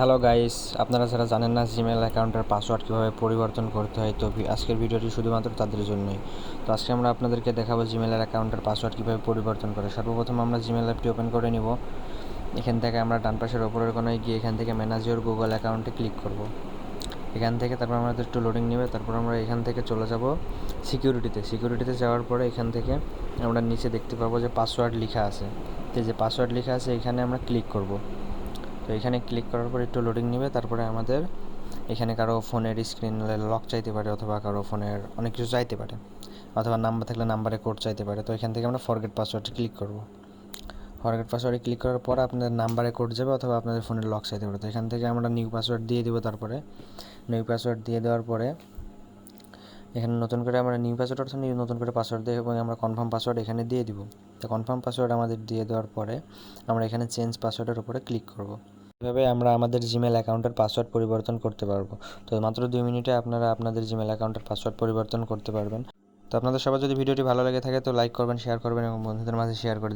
Hello guys আপনারা যারা জানেন না জিমেল অ্যাকাউন্টের পাসওয়ার্ড কীভাবে পরিবর্তন করতে হয়, তো আজকের ভিডিওটি শুধুমাত্র তাদের জন্যই। তো আজকে আমরা আপনাদেরকে দেখাবো জিমেলের অ্যাকাউন্টের পাসওয়ার্ড কীভাবে পরিবর্তন করে। সর্বপ্রথম আমরা জিমেল অ্যাপটি ওপেন করে নিব। এখান থেকে আমরা ডান পাশের ওপরের কোনায় গিয়ে এখান থেকে ম্যানেজ ইওর গুগল অ্যাকাউন্টে ক্লিক করব। এখান থেকে তারপর আমাদের একটু লোডিং নেবে। তারপর আমরা এখান থেকে চলে যাব সিকিউরিটিতে সিকিউরিটিতে যাওয়ার পরে এখান থেকে আমরা নিচে দেখতে পাবো যে পাসওয়ার্ড লেখা আছে। তো যে পাসওয়ার্ড লেখা আছে, এখানে আমরা ক্লিক করব। তো এখানে ক্লিক করার পর একটু লোডিং নেবে, তারপরে আমাদের এখানে কারও ফোনের স্ক্রিন লক চাইতে পারে অথবা কারও ফোনের অনেক কিছু চাইতে পারে, অথবা নাম্বার থাকলে নাম্বারে কোড চাইতে পারে। তো এখান থেকে আমরা ফরগেট পাসওয়ার্ডে ক্লিক করব। ফরগেট পাসওয়ার্ডে ক্লিক করার পর আপনাদের নাম্বারে কোড যাবে অথবা আপনাদের ফোনের লক চাইতে পারে। তো এখান থেকে আমরা নিউ পাসওয়ার্ড দিয়ে দেবো তারপরে। নিউ পাসওয়ার্ড দিয়ে দেওয়ার পরে এখানে নতুন করে আমরা নিউ পাসওয়ার্ড অর্থাৎ নতুন করে পাসওয়ার্ড দিয়ে এবং আমরা কনফার্ম পাসওয়ার্ড এখানে দিয়ে দিব। তো কনফার্ম পাসওয়ার্ড আমাদের দিয়ে দেওয়ার পরে আমরা এখানে চেঞ্জ পাসওয়ার্ডের উপরে ক্লিক করব। এভাবে আমরা আমাদের জিমেল অ্যাকাউন্টের পাসওয়ার্ড পরিবর্তন করতে পারব। তো মাত্র দুই মিনিটে আপনারা আপনাদের জিমেল অ্যাকাউন্টের পাসওয়ার্ড পরিবর্তন করতে পারবেন। তো আপনাদের সবার যদি ভিডিওটি ভালো লাগে থাকে তো লাইক করবেন শেয়ার করবেন এবং বন্ধুদের মাঝে শেয়ার করে